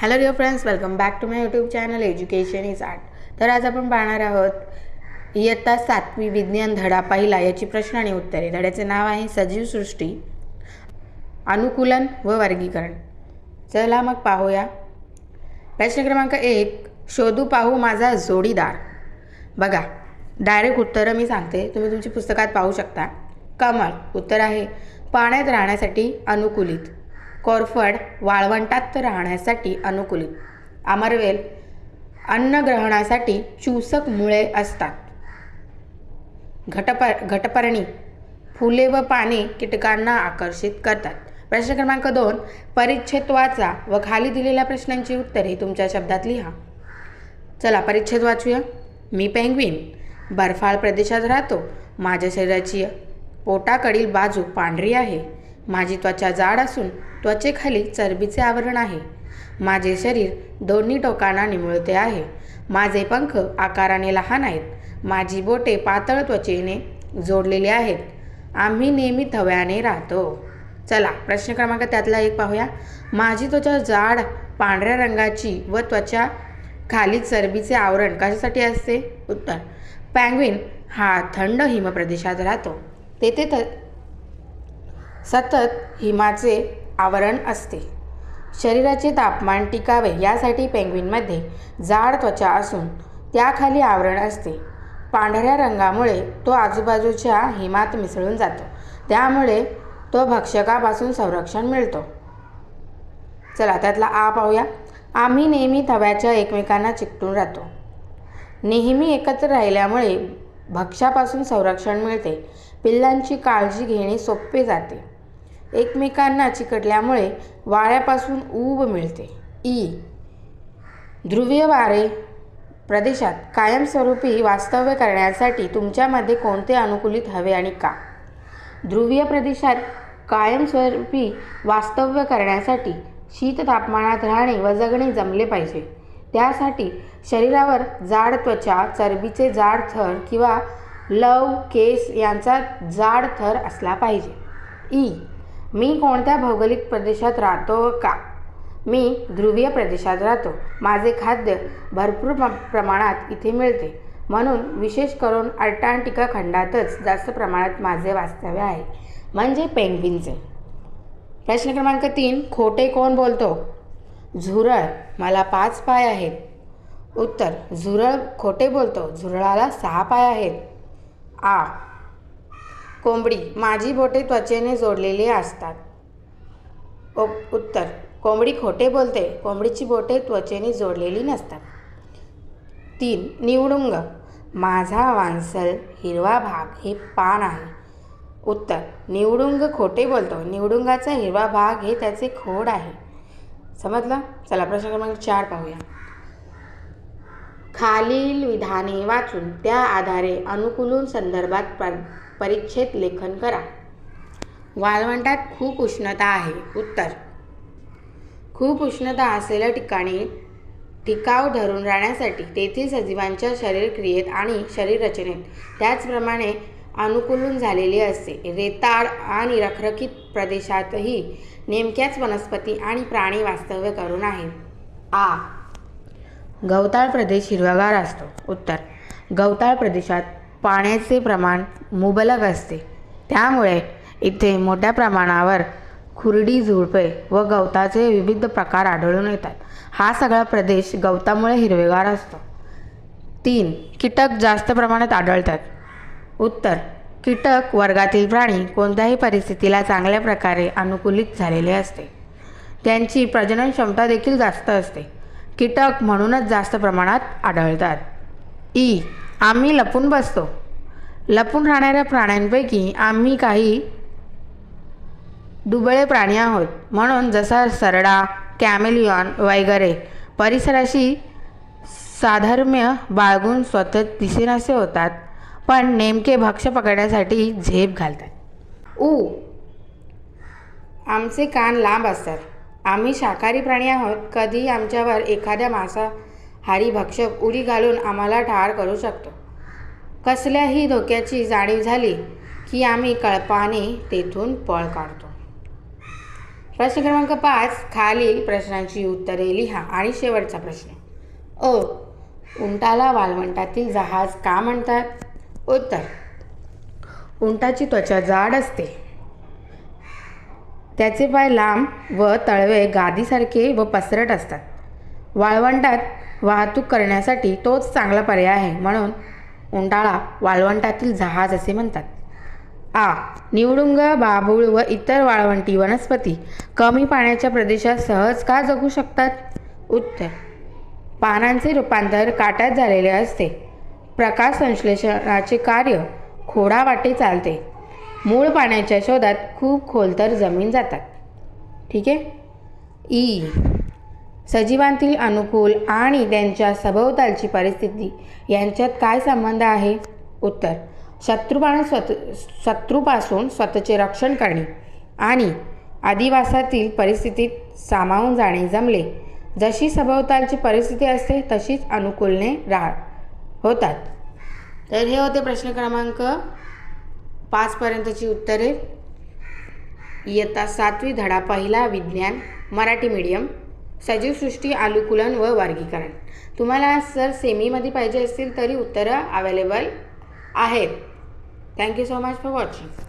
Hello dear friends welcome back to my YouTube channel education is art तर आज आपण पाहणार आहोत इयत्ता सातवी विज्ञान धडा पहिला याची प्रश्न आणि उत्तरे. धड्याचे नाव आहे सजीव सृष्टी अनुकूलन व वर्गीकरण. चला मग पाहूया. प्रश्न क्रमांक एक शोधू पाहू माझा जोडीदार. बघा डायरेक्ट उत्तरं मी सांगते. तुम्ही तुमची पुस्तकात पाहू शकता. कमल उत्तर आहे पाण्यात राहण्यासाठी अनुकूलित. कोरफड वाळवंटात राहण्यासाठी अनुकूलित. अमरवेल अन्नग्रहणासाठी चूसक मुळे असतात. घटप घटपर्णी फुले व पाने कीटकांना आकर्षित करतात. प्रश्न क्रमांक दोन परिच्छेद वाचा व खाली दिलेल्या प्रश्नांची उत्तरे तुमच्या शब्दात लिहा. चला परिच्छेद वाचूया. मी पेंग्विन. बर्फाळ प्रदेशात राहतो. माझ्या शरीराची पोटाकडील बाजू पांढरी आहे. माझी त्वचा जाड असून त्वचेखाली चरबीचे आवरण आहे. माझे शरीर दोन्ही टोकांना निमुळते आहे. माझे पंख आकाराने लहान आहेत. माझी बोटे पातळ त्वचेने जोडलेली आहेत. आम्ही नेहमी थव्याने राहतो. चला प्रश्न क्रमांक त्यातला एक पाहूया. माझी त्वचा जाड पांढऱ्या रंगाची व त्वचा खाली चरबीचे आवरण कशासाठी असते? उत्तर पँग्विन हा थंड हिमप्रदेशात राहतो. तेथे त सतत हिमाचे आवरण असते. शरीराचे तापमान टिकावे यासाठी पेंग्विनमध्ये जाड त्वचा असून त्याखाली आवरण असते. पांढऱ्या रंगामुळे तो आजूबाजूच्या हिमात मिसळून जातो. त्यामुळे तो भक्षकापासून संरक्षण मिळतो. चला त्यातला आ पाहूया. आम्ही नेहमी थव्याच्या एकमेकांना चिकटून राहतो. नेहमी एकत्र राहिल्यामुळे भक्ष्यापासून संरक्षण मिळते. पिल्लांची काळजी घेणे सोपे जाते. एकमेकांना चिकटल्यामुळे वाऱ्यापासून ऊब मिळते. ई. ध्रुवीय वारे प्रदेशात कायमस्वरूपी वास्तव्य करण्यासाठी तुमच्यामध्ये कोणते अनुकूलित हवे आणि का? ध्रुवीय प्रदेशात कायमस्वरूपी वास्तव्य करण्यासाठी शीत तापमानात राहणे व जगणे जमले पाहिजे. त्यासाठी शरीरावर जाड त्वचा चरबीचे जाड थर किंवा लव केस यांचा जाड थर असला पाहिजे. ई. मी कोणत्या भौगोलिक प्रदेशात राहतो का? मी ध्रुवीय प्रदेशात राहतो. माझे खाद्य भरपूर प्रमाणात इथे मिळते. म्हणून विशेष करून अर्टांटिका खंडातच जास्त प्रमाणात माझे वास्तव्य आहे. म्हणजे पेंग्विनचे. प्रश्न क्रमांक तीन खोटे कोण बोलतो? झुरळ. मला पाच पाय आहेत. उत्तर झुरळ खोटे बोलतो. झुरळाला सहा पाय आहेत. आ. कोंबडी. माझी बोटे त्वचेने जोडलेली असतात. उत्तर. कोंबडी खोटे बोलते. कोंबडीची बोटे त्वचेने जोडलेली नसतात. तीन. निवडुंग. माझा वांसल हिरवा भाग हे पान आहे. उत्तर. निवडुंग खोटे बोलतो. निवडुंगाचा हिरवा भाग हे त्याचे खोड आहे. समजलं? चला प्रश्न क्रमांक चार पाहूया. खालील विधाने वाचून त्या आधारे अनुकूलून संदर्भात प्र परिच्छेद लेखन करा. वाळवंटात खूप उष्णता आहे. उत्तर. खूप उष्णता असलेल्या ठिकाणी टिकाव धरून राहण्यासाठी तेथील सजीवांच्या शरीरक्रियेत आणि शरीररचनेत त्याचप्रमाणे अनुकूलन झालेले असते. रेताळ आणि रखरखीत प्रदेशातही नेमक्याच वनस्पती आणि प्राणी वास्तव्य करून आहे आ. गवताळ प्रदेश हिरवागार असतो. उत्तर. गवताळ प्रदेशात पाण्याचे प्रमाण मुबलक असते. त्यामुळे इथे मोठ्या प्रमाणावर खुरडी झुडपे व गवताचे विविध प्रकार आढळून येतात. हा सगळा प्रदेश गवतामुळे हिरवेगार असतो. तीन कीटक जास्त प्रमाणात आढळतात. उत्तर कीटक वर्गातील प्राणी कोणत्याही परिस्थितीला चांगल्या प्रकारे अनुकूलित झालेले असते. त्यांची प्रजनन क्षमता देखील जास्त असते. कीटक म्हणूनच जास्त प्रमाणात आढळतात. ई आम्ही लपून बसतो. लपून राहणाऱ्या प्राण्यांपैकी आम्ही काही दुबळे प्राणी आहोत. म्हणून जसा सरडा कॅमेलियॉन वगैरे परिसराशी साधर्म्य बाळगून स्वतः दिसेनासे होतात पण नेमके भक्ष पकडण्यासाठी झेप घालतात. ऊ आमचे कान लांब असतात. आम्ही शाकाहारी प्राणी आहोत. कधी आमच्यावर एखाद्या मासा भक्षक उडी घालून आम्हाला ठार करू शकतो. कसल्याही धोक्याची जाणीव झाली की आम्ही कळपाने तेथून पळ काढतो. प्रश्न क्रमांक पाच खालील प्रश्नांची उत्तरे लिहा आणि शेवटचा प्रश्न. अ. उंटाला वाळवंटातील जहाज का म्हणतात? उत्तर. उंटाची त्वचा जाड असते. त्याचे पाय लांब व तळवे गादीसारखे व पसरट असतात. वाळवंटात वाहतूक करण्यासाठी तोच चांगला पर्याय आहे म्हणून उंडाळा वाळवंटातील जहाज असे म्हणतात. आ. निवडुंग बाभूळ व इतर वाळवंटी वनस्पती कमी पाण्याच्या प्रदेशात सहज का जगू शकतात? उत्तर. पानांचे रूपांतर काट्यात झालेले असते. प्रकाश संश्लेषणाचे कार्य खोडा वाटे चालते. मूळ पाण्याच्या शोधात खूप खोलतर जमीन जातात. ठीक आहे? ई. सजीवांतील अनुकूल आणि त्यांच्या सभोवतालची परिस्थिती यांच्यात काय संबंध आहे? उत्तर शत्रुपासून स्वत शत्रूपासून स्वतःचे रक्षण करणे आणि आदिवासातील परिस्थितीत सामावून जाणे जमले. जशी सभोवतालची परिस्थिती असते तशीच अनुकूलने राह होतात. तर हे होते प्रश्न क्रमांक पाचपर्यंतची उत्तरे. इयत्ता सातवी धडा पहिला विज्ञान मराठी मीडियम सजीवसृष्टी अनुकूलन व वर्गीकरण. तुम्हाला सर सेमीमध्ये पाहिजे असतील तरी उत्तरं अवेलेबल आहेत. Thank you so much for watching